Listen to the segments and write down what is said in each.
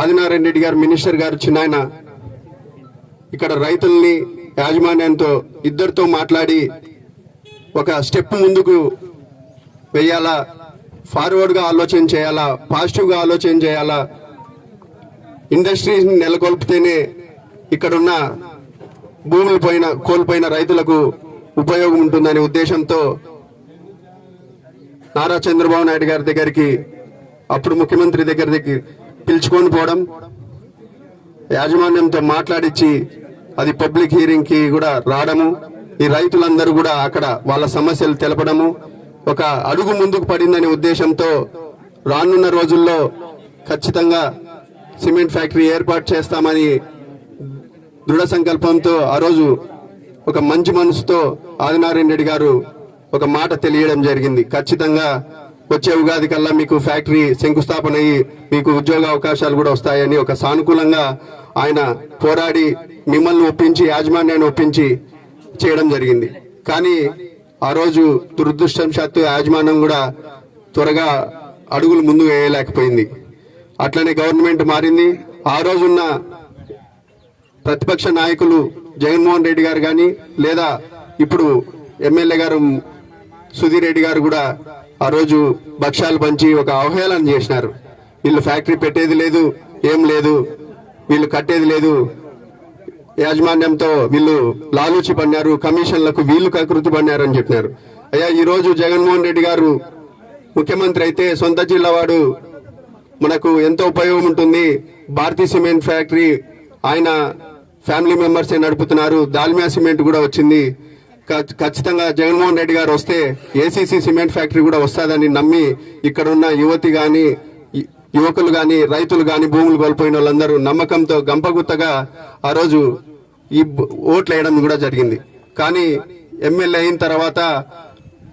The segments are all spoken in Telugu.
ఆదినారాయణ రెడ్డి గారు మినిస్టర్ గారు చిన్నాయన ఇక్కడ రైతుల్ని యాజమాన్యంతో ఇద్దరితో మాట్లాడి ఒక స్టెప్ ముందుకు వెయ్యాలా ఫార్వర్డ్గా ఆలోచన చేయాలా? పాజిటివ్గా ఆలోచన చేయాలా? ఇండస్ట్రీస్ని నెలకొల్పితేనే ఇక్కడున్న భూములు పోయిన కోల్పోయిన రైతులకు ఉపయోగం ఉంటుందనే ఉద్దేశంతో నారా చంద్రబాబు నాయుడు గారి దగ్గరికి అప్పుడు ముఖ్యమంత్రి దగ్గరికి పిలుచుకొని పోవడం యాజమాన్యంతో మాట్లాడించి అది పబ్లిక్ హీరింగ్కి కూడా రావడము ఈ రైతులందరూ కూడా అక్కడ వాళ్ళ సమస్యలు తెలపడము ఒక అడుగు ముందుకు పడిందనే ఉద్దేశంతో రానున్న రోజుల్లో ఖచ్చితంగా సిమెంట్ ఫ్యాక్టరీ ఏర్పాటు చేస్తామని దృఢ సంకల్పంతో ఆ రోజు ఒక మంచి మనసుతో ఆదినారాయణ రెడ్డి గారు ఒక మాట తెలియడం జరిగింది. ఖచ్చితంగా వచ్చే ఉగాది కల్లా మీకు ఫ్యాక్టరీ శంకుస్థాపన అయ్యి మీకు ఉద్యోగ అవకాశాలు కూడా వస్తాయని ఒక సానుకూలంగా ఆయన పోరాడి మిమ్మల్ని ఒప్పించి యాజమాన్యాన్ని ఒప్పించి చేయడం జరిగింది. కానీ ఆ రోజు దురదృష్టంశాత్తు యాజమాన్యం కూడా త్వరగా అడుగులు ముందు వేయలేకపోయింది. అట్లనే గవర్నమెంట్ మారింది. ఆ రోజున్న ప్రతిపక్ష నాయకులు జగన్మోహన్ రెడ్డి గారు కానీ లేదా ఇప్పుడు ఎమ్మెల్యే గారు సుధీర్ రెడ్డి గారు కూడా ఆ రోజు భక్ష్యాలు పంచి ఒక అవహేళన చేసినారు. వీళ్ళు ఫ్యాక్టరీ పెట్టేది లేదు ఏం లేదు వీళ్ళు కట్టేది లేదు. యాజమాన్యంతో వీళ్ళు లాలూచి పడినారు కమిషన్లకు వీళ్ళు కకృతి పడినారు అని చెప్పినారు. అయ్యా ఈ రోజు జగన్మోహన్ రెడ్డి గారు ముఖ్యమంత్రి అయితే సొంత జిల్లావాడు మనకు ఎంతో ఉపయోగం ఉంటుంది. భారతీ సిమెంట్ ఫ్యాక్టరీ ఆయన ఫ్యామిలీ మెంబర్సే నడుపుతున్నారు. దాల్మియా సిమెంట్ కూడా వచ్చింది. ఖచ్చితంగా జగన్మోహన్ రెడ్డి గారు వస్తే ఏసీసీ సిమెంట్ ఫ్యాక్టరీ కూడా వస్తుందని నమ్మి ఇక్కడ ఉన్న యువతి గాని యువకులు గాని రైతులు గాని భూములు కోల్పోయిన వాళ్ళందరూ నమ్మకంతో గంపగుత్తగా ఆ రోజు ఈ ఓట్లు వేయడం కూడా జరిగింది. కానీ ఎమ్మెల్యే అయిన తర్వాత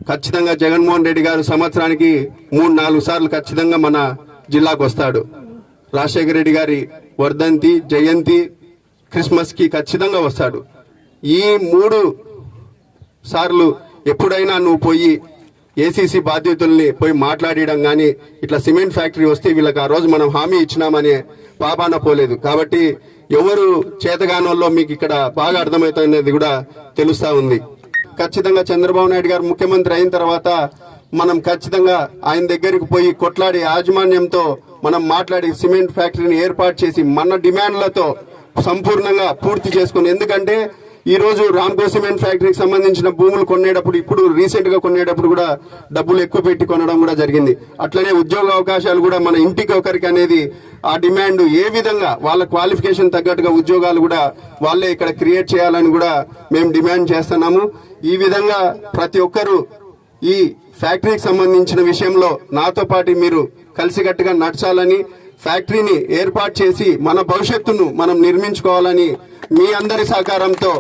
ఖచ్చితంగా జగన్మోహన్ రెడ్డి గారు సంవత్సరానికి మూడు నాలుగు సార్లు ఖచ్చితంగా మన జిల్లాకు వస్తాడు. రాజశేఖర రెడ్డి గారి వర్ధంతి జయంతి క్రిస్మస్కి ఖచ్చితంగా వస్తాడు. ఈ మూడు సార్లు ఎప్పుడైనా నువ్వు పోయి ఏసీసీ బాధ్యతల్ని పోయి మాట్లాడడం కానీ ఇట్లా సిమెంట్ ఫ్యాక్టరీ వస్తే వీళ్ళకి ఆ రోజు మనం హామీ ఇచ్చినామనే పాపాన పోలేదు. కాబట్టి ఎవరు చేతగానోళ్ళో మీకు ఇక్కడ బాగా అర్థమవుతున్నది కూడా తెలుస్తా ఉంది. ఖచ్చితంగా చంద్రబాబు నాయుడు గారు ముఖ్యమంత్రి అయిన తర్వాత మనం ఖచ్చితంగా ఆయన దగ్గరికి పోయి కొట్లాడి యాజమాన్యంతో మనం మాట్లాడి సిమెంట్ ఫ్యాక్టరీని ఏర్పాటు చేసి మన డిమాండ్లతో సంపూర్ణంగా పూర్తి చేసుకుని ఎందుకంటే ఈ రోజు సిమెంట్ ఫ్యాక్టరీకి సంబంధించిన భూములు కొనేటప్పుడు ఇప్పుడు రీసెంట్గా కొనేటప్పుడు కూడా డబ్బులు ఎక్కువ పెట్టి కొనడం కూడా జరిగింది. అట్లనే ఉద్యోగ అవకాశాలు కూడా మన ఇంటికి ఒకరికి అనేది ఆ డిమాండ్ ఏ విధంగా వాళ్ళ క్వాలిఫికేషన్ తగ్గట్టుగా ఉద్యోగాలు కూడా వాళ్ళే ఇక్కడ క్రియేట్ చేయాలని కూడా మేము డిమాండ్ చేస్తున్నాము. ఈ విధంగా ప్రతి ఒక్కరూ ఈ ఫ్యాక్టరీకి సంబంధించిన విషయంలో నాతో పాటు మీరు కలిసికట్టుగా నడచాలని ఫ్యాక్టరీని ఏర్పాటు చేసి మన భవిష్యత్తును మనం నిర్మించుకోవాలని మీ అందరి సహకారంతో